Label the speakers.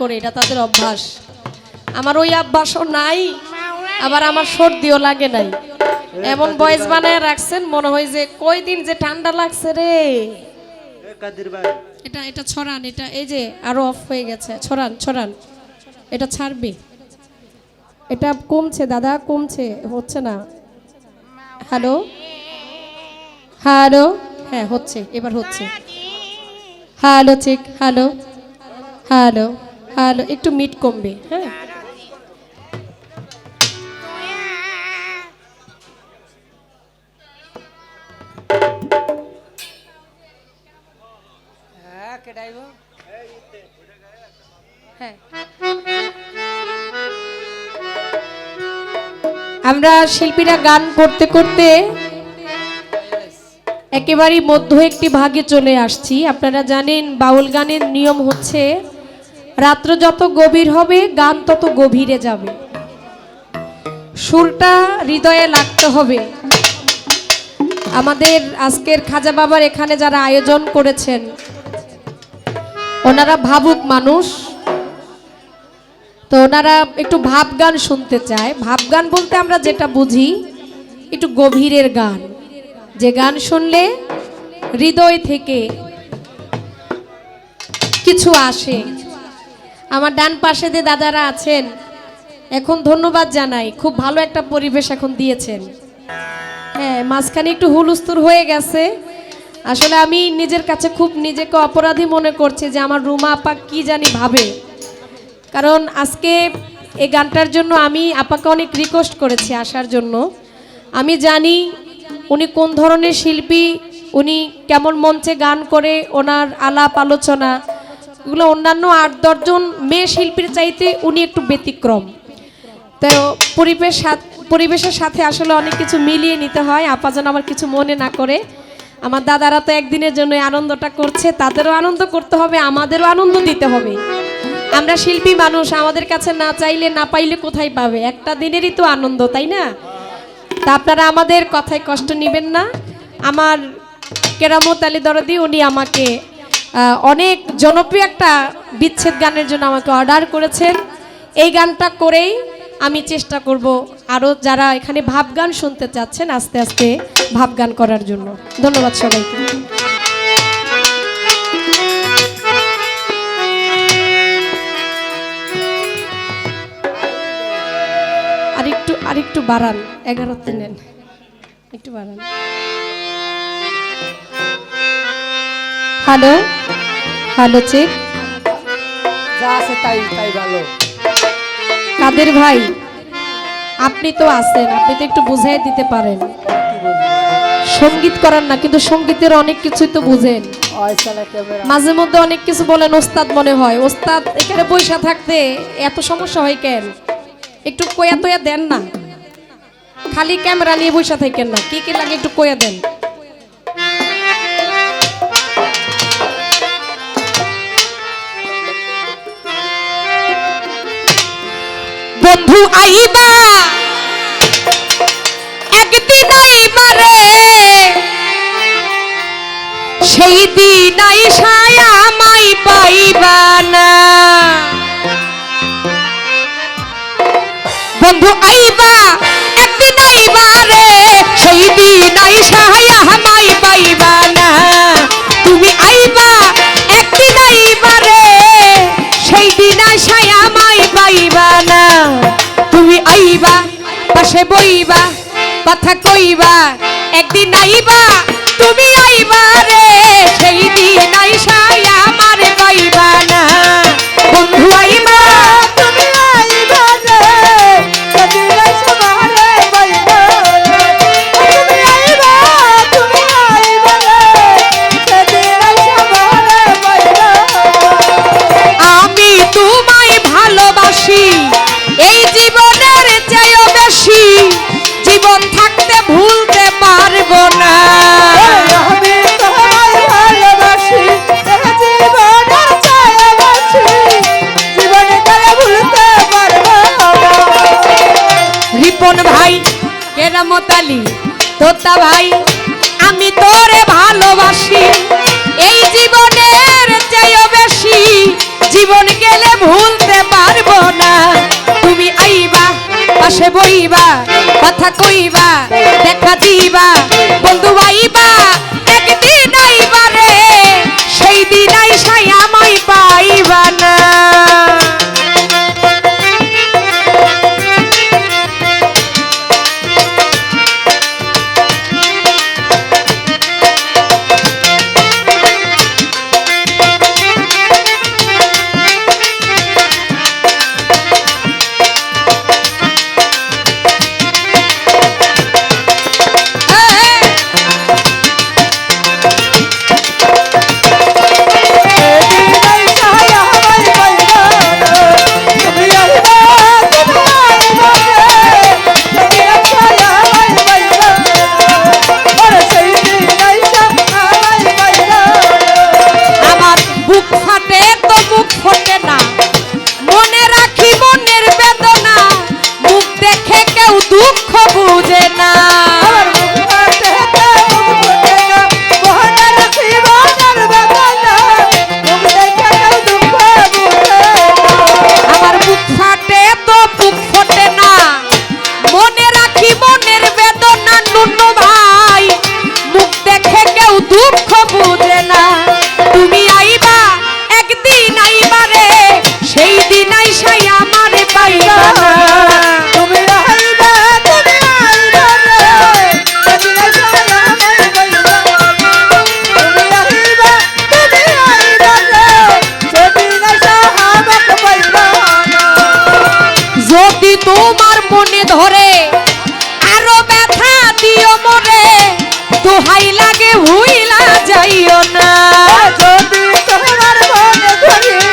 Speaker 1: করে এটা তাদের অভ্যাস। আমার ওই অভ্যাসও নাই আবার আমার সর্দিও লাগে নাই। এমন বয়স বানায় রাখছেন মনে হয় যে কই দিন যে ঠান্ডা লাগছে রে। এটা এটা ছড়ান এটা এই যে আরও অফ হয়ে গেছে। ছড়ান ছড়ান। এটা ছাড়বি। এটা কমছে দাদা কমছে হচ্ছে না। হ্যালো হ্যালো হ্যাঁ হচ্ছে এবার হচ্ছে। হ্যালো ঠিক হ্যালো হ্যালো হ্যালো একটু মিট কমবে হ্যাঁ? হ্যাঁ। আমরা শিল্পীরা গান করতে করতে একেবারেই মধ্য একটি ভাগে চলে আসছি। আপনারা জানেন বাউল গানের নিয়ম হচ্ছে রাত্র যত গভীর হবে, গান তত গভীরে যাবে। সুরটা হৃদয়ে লাগতে হবে। আমাদের আজকের খাজা বাবার এখানে যারা আয়োজন করেছেন, ওনারা ভাবুক মানুষ। তো ওনারা একটু ভাব গান শুনতে চায়। ভাব গান বলতে আমরা যেটা বুঝি, একটু গভীরের গান। যে গান শুনলে হৃদয় থেকে কিছু আসে। আমার ডান পাশে যে দাদারা আছেন, এখন ধন্যবাদ জানাই। খুব ভালো একটা পরিবেশ এখন দিয়েছেন। হ্যাঁ মাঝখানে একটু হুলস্থুর হয়ে গেছে। আসলে আমি নিজের কাছে খুব নিজেকে অপরাধী মনে করছি যে আমার রুমা আপা কি জানি ভাবে। কারণ আজকে এই গানটার জন্য আমি আপাকে অনেক রিকোয়েস্ট করেছি আসার জন্য। আমি জানি উনি কোন ধরনের শিল্পী, উনি কেমন মঞ্চে গান করে, ওনার আলাপ আলোচনা এগুলো অন্যান্য আট দশজন মেয়ে শিল্পীর চাইতে উনি একটু ব্যতিক্রম। তো পরিবেশ পরিবেশের সাথে আসলে অনেক কিছু মিলিয়ে নিতে হয়। আপা যেন আমার কিছু মনে না করে। আমার দাদারা তো একদিনের জন্য আনন্দটা করছে, তাদেরও আনন্দ করতে হবে, আমাদেরও আনন্দ দিতে হবে। আমরা শিল্পী মানুষ, আমাদের কাছে না চাইলে, না পাইলে কোথায় পাবে? একটা দিনেরই তো আনন্দ, তাই না? তা আপনারা আমাদের কথায় কষ্ট নেবেন না। আমার কেরামত আলী দরদি, উনি আমাকে অনেক জনপ্রিয় একটা বিচ্ছেদ গানের জন্য আমাকে অর্ডার করেছেন। এই গানটা করেই আমি চেষ্টা করব আরও যারা এখানে ভাব গান শুনতে চাচ্ছেন আস্তে আস্তে ভাব গান করার জন্য। ধন্যবাদ সবাইকে। আরেকটু আরেকটু বাড়ান এগারোতে নেন। একটু বাড়ান। হ্যালো হ্যালো চেক
Speaker 2: যা আছে তাই তাই ভালো।
Speaker 1: কাদের ভাই? আপনি তো আছেন আপনি তো একটু বুঝাই দিতে পারেন। সংগীত করার না কিন্তু সঙ্গীতের অনেক কিছুই তো বুঝেন। মাঝে মধ্যে অনেক কিছু বলেন ওস্তাদ মনে হয়। ওস্তাদ এখানে বৈশা থাকতে এত সমস্যা হয় কেন? একটু কয়া তয়া দেন না। খালি ক্যামেরা নিয়ে বৈশা থাকেন না। কি কি লাগে একটু কয়া দেন। বন্ধু আইবা। একদিন আইবা রে। সেই দিন আইসায় আমায় বইবা কথা কইবা একদিন আইবা তুমি কেরামত তোতা ভাই, আমি তোরে ভালোবাসি। এই জীবনের চেয়েও বেশি, জীবন গেলে ভুলতে পারব না। তুমি আইবা, পাশে বইবা, কথা কইবা, দেখা দিবা। আগুনে ধরে আরও ব্যথা দিও মরে দোহাই লাগে হুইলা যাইও